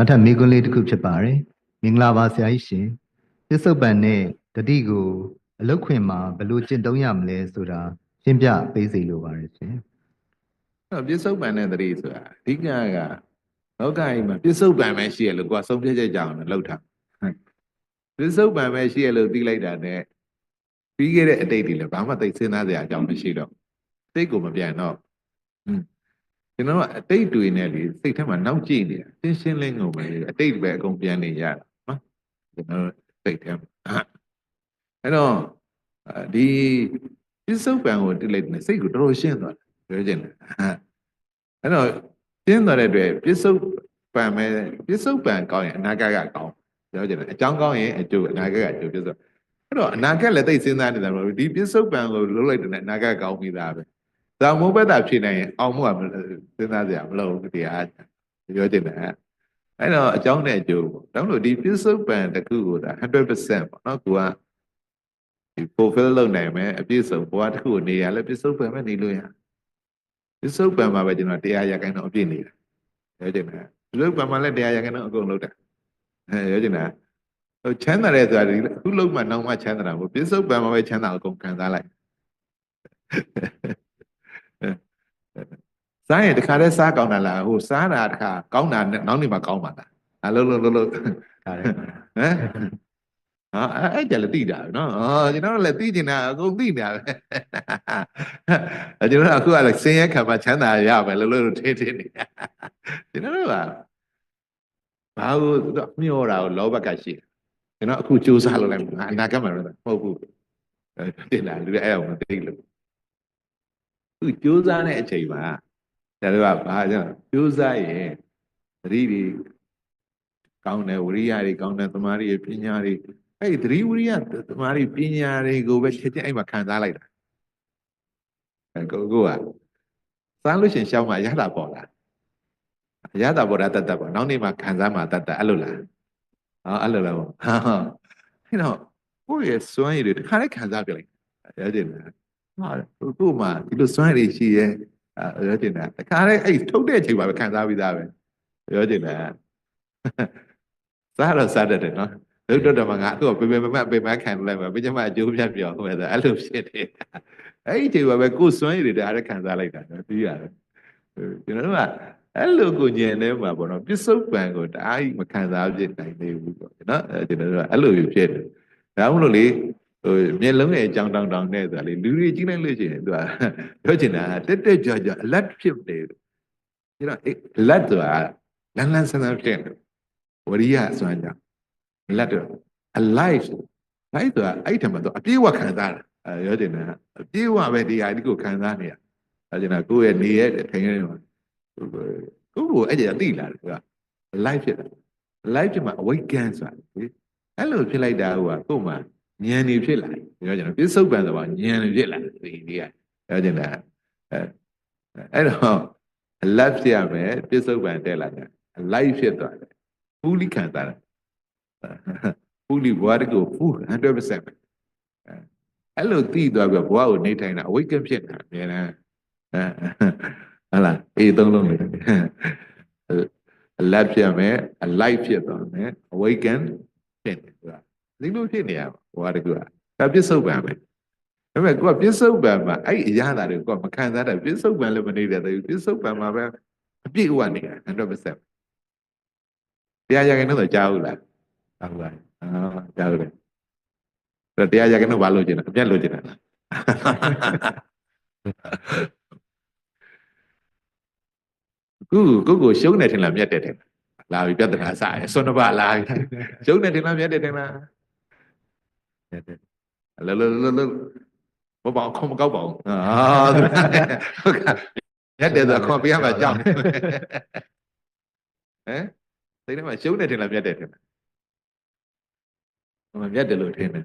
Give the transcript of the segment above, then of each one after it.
နောက်ထပ်မိကွန်းလေးတစ်ခုဖြစ်ပါတယ်မင်္ဂလာပါဆရာကြီးရှင်ပစ္စုပန်နဲ့တတိကိုအလုတ်ခွင်မှာဘယ်လိုကျင့်သုံးရမလဲဆိုတာရှင်းပြပေးစီလိုပါတယ်ရှင်အဲ့တော့ပြစ္ဆုတ်ပံနဲ့တတိဆိုတာအဓိကကလောကကြီးမှာပြစ္ဆုတ်ပံပဲရှိရလို့ကိုယ်ကဆုံးဖြတ်ချက်ကြောင်လည်းလောက်ထားပြစ္ဆုတ်ပံပဲရှိရလို့သိလိုက်တာနဲ့ပြီးခဲ့တဲ့အတိတ်တွေလည်းဘာမှသိစဉ်းစားစရာအကြောင်းမရှိတော့စိတ်ကိုမပြန်တော့ဟွန်း ကျွန်တော်ကအတိတ်တွေနဲ့လေစိတ်ထဲမှာနောက်ကျနေတာရှင်းရှင်းလင်းကုန်ပဲအတိတ်ပဲအကုန်ပြန်နေရတာနော်ကျွန်တော်စိတ်ထဲမှာအဲ့တော့ဒီပြစ္ဆုတ်ပံကိုတိလိုက်တဲ့စိတ်ကိုတော်တော်ရှင်းသွားတယ်ပြောချင်တယ်အဲ့တော့ပြင်းသွားတဲ့အတွက်ပြစ္ဆုတ်ပံမဲ့ပြစ္ဆုတ်ပံကောင်းရင်အနာဂတ်ကကောင်းပြောကြတယ်အကြောင်းကောင်းရင်အကျိုးအနာဂတ်ကအကျိုးပြစ္ဆုတ်အဲ့တော့အနာဂတ်လည်းသိစဉ်းစားနေတာမဟုတ်ဘူးဒီပြစ္ဆုတ်ပံကိုလုံးလိုက်တဲ့အနာဂတ်ကောင်းပြီသားပဲ ဒါမိုးဘက်တာဖြစ်နိုင်ရင်အောင်မှုကမစဉ်းစားစရာမလိုဘူးတရားပြောချင်တယ်အဲ့တော့အကြောင်းနဲ့အကျိုးပေါ့ဒါလို့ဒီပြစ္ဆုတ်ပံတစ်ခုကိုဒါ100%ပေါ့နော်ကိုကဒီ fulfill လုပ်နိုင်မယ်အပြည့်စုံဘဝတစ်ခုကိုနေရလဲပြစ္ဆုတ်ပံပဲနေလို့ရပစ္စုပန်မှာပဲကျွန်တော်တရားရခိုင်တော့အပြည့်နေတာပြောချင်တာပစ္စုပန်မှာလည်းတရားရခိုင်တော့အကုန်လုပ်တာအဲပြောချင်တာဟိုချမ်းသာတဲ့ဆိုတာဒီအခုလုံးမှနောက်မှချမ်းသာတာမဟုတ်ပစ္စုပန်မှာပဲချမ်းသာအကုန်ခံစားလိုက် စားရင်တခါတည်းစားကောင်းတာလားဟိုစားတာတခါကောင်းတာနဲ့နောက်နေ့မှကောင်းပါလားအလုံးလုံးလုံးလုံးဒါလည်းဟမ်ဟာအဲ့အဲ့ကြလည်းသိတာပဲနော်အော်ကျွန်တော်တို့လည်းသိကျင်တာအကုန်သိနေတာပဲအဲကျွန်တော်တို့အခုကလည်းဆင်းရဲခံမှချမ်းသာရမယ်လို့လို့ထင်ထင်နေကျွန်တော်တို့ကဘာလို့မျောတာကိုလောဘကရှိတယ်ကျွန်တော်အခုစူးစမ်းလုပ်လိုက်မှာအနာဂတ်မှာတော့မဟုတ်ဘူးတင်လာလူတွေအဲ့အောင်မသိလို့သူစူးစမ်းတဲ့အချိန်မှာ ကျွန်တော်ကဘာကြောင့်စူးစမ်းရင်သတိတွေကောင်းတယ်ဝရိယတွေကောင်းတယ်သမာဓိတွေပညာတွေအဲ့ဒီသတိဝရိယသမာဓိပညာတွေကိုပဲချက်ချင်းအဲ့မှာခံစားလိုက်တာအဲကိုကိုကစားလို့ရှရင်ရှောင်းမှရတာပေါ်လာရတာပေါ်တာတတ်တတ်ပေါ့နောက်နေ့မှခံစားမှတတ်တတ်အဲ့လိုလားဟောအဲ့လိုလားပေါ့ဟာဟာအဲ့တော့ကိုယ့်ရဲ့စွမ်းရည်တွေတစ်ခါလေးခံစားပြလိုက်ရကြတယ်ဟာကို့မှာဒီလိုစွမ်းရည်တွေရှိရဲ့အဲ ရကြတယ်တစ်ခါလေးအဲ့ထုတ်တဲ့အချိန်မှာပဲခံစားပြီးသားပဲပြောကြတယ်စားတော့စားတတ်တယ်နော်ဒုတ်တော်မှာငါသူ့ကိုပေပေမမပေမခံလိုက်မှာပြကျမအကျိုးပြပြောဟုတ်မယ်ဆိုအဲ့လိုဖြစ်တယ်အဲ့ဒီအချိန်မှာပဲကိုယ်စွမ်းရည်တွေတအားခံစားလိုက်တာနော်ပြီးရတယ်ကျွန်တော်တို့ကအဲ့လိုကိုညင်နေမှာပေါ့နော်ပစ္စုပန်ကိုတအားကြီးမခံစားဖြစ်နိုင်သေးဘူးပေါ့နော်အဲကျွန်တော်တို့ကအဲ့လိုဖြစ်တယ်ဒါမှမဟုတ်လေ ဟိုမျက်လုံးရဲ့အကြောင်းတောင်းတောင်းနဲ့ဆိုတာလေလူတွေကြီးလိုက်လို့ရှိရင်သူကပြောချင်တာတက်တက်ကြွကြွအလတ်ဖြစ်တယ်ကျွန်တော်အလတ်ဆိုတာလန်းလန်းဆန်းဆန်းဖြစ်တယ်ဝရိယစွမ်းကြောင့်လက်တော့ alive live ဆိုတာအဲ့ထက်မှာတော့အပြည့်အဝခံစားတာအဲပြောချင်တာအပြည့်အဝပဲဒီဟာဒီကိုခံစားနေရအဲကျွန်တော်ကိုယ့်ရဲ့နေရဲ့ထိုင်ရနေမှာကိုယ့်ကိုအဲ့ကြသိလာတယ်က live ဖြစ်တာ live ဖြစ်မှာ awaken ဆိုတာလေအဲ့လိုဖြစ်လိုက်တာဟိုကကို့မှာ ဉာဏ်နေဖြစ်လာတယ်ပြောချင်တာပြစ္ဆုတ်ပံဆိုတော့ဉာဏ်နေဖြစ်လာတယ်ဒီဒီကပြောချင်တာအဲအဲ့တော့ live ဖြစ်ရမယ်ပြစ္ဆုတ်ပံတက်လာတယ် live ဖြစ်သွားတယ်ဖူးလိခံစားတာဖူးလိဘဝတကိုဖူး100%ပဲအဲ့လိုသိသွားပြီးဘဝကိုနေထိုင်တာ awaken ဖြစ်တာအများနဲ့ဟလာအေးသုံးလုံးလေလက်ဖြစ်မယ် alive ဖြစ်သွားမယ် awaken ဖြစ်တယ်သူကဒီလိုဖြစ်နေရ ဘဝတကူကဒါပြစ္ဆုတ်ပံပဲဒါပေမဲ့ကိုကပြစ္ဆုတ်ပံမှာအဲ့အရာတာတွေကိုကမခံစားတတ်ပြစ္ဆုတ်ပံလည်းမနေတတ်ဘူးပြစ္ဆုတ်ပံမှာပဲအပြည့်အဝနေတာ100%တရားရခိုင်တော့ကြားဘူးလားဟုတ်ပါအာကြားဘူးလေအဲ့တရားရခိုင်တော့ဘာလို့ကျင်လဲအပြတ်လို့ကျင်တယ်လားခုကိုကိုရှုံးနေတယ်ထင်လားမြတ်တယ်ထင်လားလာပြီပြဿနာစရယ်စွန်းတစ်ပါလာပြီရှုံးနေတယ်လားမြတ်တယ်ထင်လားမြတ်တယ် လောလောလောလောဘောပေါခုံမကောက်ပါဘူးအာဟုတ်ကဲ့မြတ်တယ်ဆိုခွန်ပြရမှာကြောက်ဟမ်စိတ်ထဲမှာရှုံးနေတယ်လားမြတ်တယ်ထင်လားမမြတ်တယ်လို့ထင်တယ်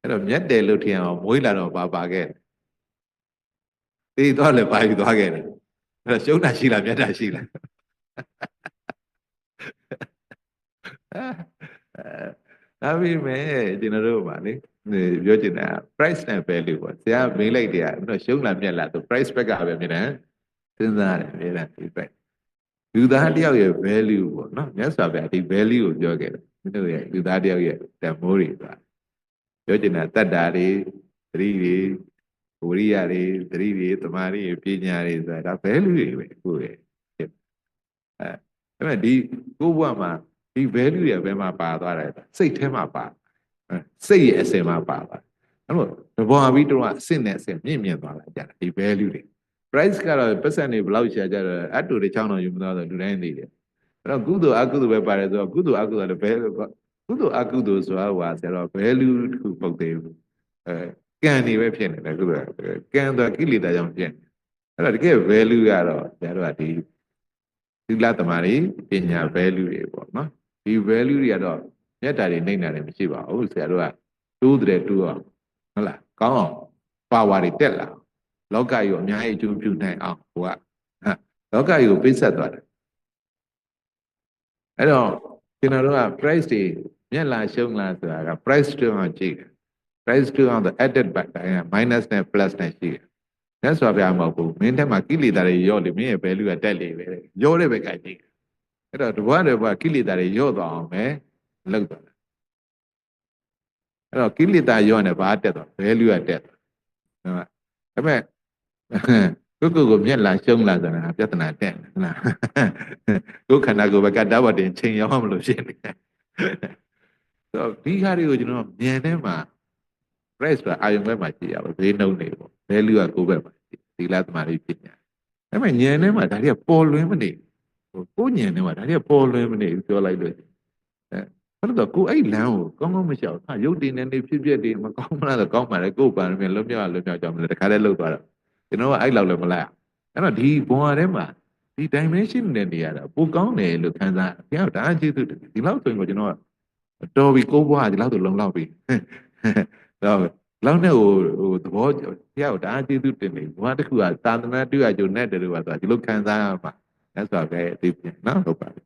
အဲ့တော့မြတ်တယ်လို့ထင်အောင်မွေးလာတော့ပါပါခဲ့သေးသွားလဲပါယူသွားခဲ့တယ်အဲ့တော့ရှုံးတာရှိလားမြတ်တာရှိလား ဒါပေမဲ့ကျွန်တော်တို့ပါလေပြောချင်တာ price နဲ့ value ပေါ့ဆရာမေးလိုက်တယ်အဲ့တော့ရှုံးလားမြတ်လားသူ price back ကပဲမြင်တယ်စဉ်းစားတယ်အများနဲ့ feedback လူသားတယောက်ရဲ့ value ပေါ့နော်မြတ်စွာဘုရားဒီ value ကိုပြောခဲ့တယ်မင်းတို့ရဲ့လူသားတယောက်ရဲ့တန်ဖိုးတွေဆိုတာပြောချင်တာတတ္တာတွေသတိတွေဝိရိယတွေသတိတွေတမာတွေပညာတွေဆိုတာဒါ value တွေပဲကိုယ့်ရဲ့အဲအဲ့မဲ့ဒီကိုယ့်ဘဝမှာ ဒီ value တွေဘယ်မှာပါသွားတယ်စိတ်ထဲမှာပါအဲစိတ်ရဲ့အစင်မှာပါသွားအဲ့တော့တဘောပြီးတော့အစင့်နဲ့အစင်မြင့်မြင့်သွားလာကြတာဒီ value တွေ price ကတော့ပတ်စံတွေဘယ်လောက်ရှာကြတော့အတူတွေချောင်းတော်ယူမသွားတော့လူတိုင်းသိတယ်အဲ့တော့ကုသိုလ်အကုသိုလ်ပဲပါတယ်ဆိုတော့ကုသိုလ်အကုသိုလ်လည်းဘယ်ကုသိုလ်အကုသိုလ်ဆိုတာဟိုဆရာတော် value တစ်ခုပုတ်သေးဘူးအဲကံနေပဲဖြစ်နေတယ်ကုသိုလ်ကံတော့ကိလေသာကြောင့်ဖြစ်နေအဲ့တော့တကယ် value ကတော့ဆရာတော်ကဒီသီလသမာဓိပညာ value တွေပေါ့နော် ဒီ value တွေကတော့မေတ္တာတွေနှိမ့်တာတွေမရှိပါဘူးဆရာတော်ကတိုးတဲ့တိုးအောင်ဟုတ်လားကောင်းအောင်ပါဝါတွေတက်လာအောင်လောကကြီးကိုအများကြီးအကျိုးပြုနိုင်အောင်ဟိုကဟာလောကကြီးကိုပိတ်ဆက်သွားတယ်အဲ့တော့ကျွန်တော်တို့က price တွေမျက်လာရှုံးလာဆိုတာက price တွေအောင်ကြည့်တယ် price တွေအောင် the added back တိုင်းက minus နဲ့ plus နဲ့ရှိတယ်။ဒါဆိုပြမဟုတ်ဘူး။မင်းထက်မှာကိလေသာတွေရော့လေမင်းရဲ့ value ကတက်လေပဲ။ရော့တဲ့ဘက်ကကြည့်။ အဲ့တော့တပွားတပွားကိလေသာတွေရော့သွားအောင်ပဲလုပ်သွားတယ်။အဲ့တော့ကိလေသာရော့နေဘာတက်သွား value ကတက်သွား။ဟုတ်ပါဒါပေမဲ့ကိုကိုကိုမျက်လာရှုံးလာဆိုတာပြဿနာတက်တယ်ဟုတ်လားကိုခန္ဓာကိုယ်ဘက်ကတဘတင်ချိန်ရောက်မလို့ဖြစ်နေတယ်ဆိုတော့ဒီဟာတွေကိုကျွန်တော်မြင်ထဲမှာ price ဆိုတာအာယုံဘက်မှာကြည့်ရပါဈေးနှုန်းတွေပေါ့ value ကကိုယ်ဘက်မှာကြည့်သီလသမာဓိပညာဒါပေမဲ့ဉာဏ်ထဲမှာဒါတွေကပေါ်လွင်မနေဘူး ကိုဉာဏ်ထဲမှာဒါတွေကပေါ်လွင်မနေဘူးပြောလိုက်လို့အဲဘာလို့တော့ကိုအဲ့လမ်းကိုကောင်းကောင်းမရှောက်ဟာရုပ်တည်နေနေဖြစ်ဖြစ်တွေမကောင်းမလားဆိုကောင်းပါလေကိုယ်ပါရမယ်လွတ်မြောက်လွတ်မြောက်ကြောင်းမလဲတခါတည်းလှုပ်သွားတော့ကျွန်တော်ကအဲ့လောက်လည်းမလိုက်အဲ့တော့ဒီဘဝထဲမှာဒီ dimension နဲ့နေရတာပိုကောင်းတယ်လို့ခံစားဘုရားဒါအကျေးဇူးဒီလောက်ဆိုရင်ကိုကျွန်တော်ကတော်ပြီကိုးဘွားဒီလောက်ဆိုလုံလောက်ပြီတော့လောက်နဲ့ဟိုဟိုသဘောဘုရားကဒါအကျေးဇူးတင်နေဘဝတစ်ခုကသာသနာ့တရားကျုံနဲ့တူပါဆိုတာဒီလိုခံစားရမှာ အဲ့ဆိုပဲဒီနော်ဟုတ်ပါပြီ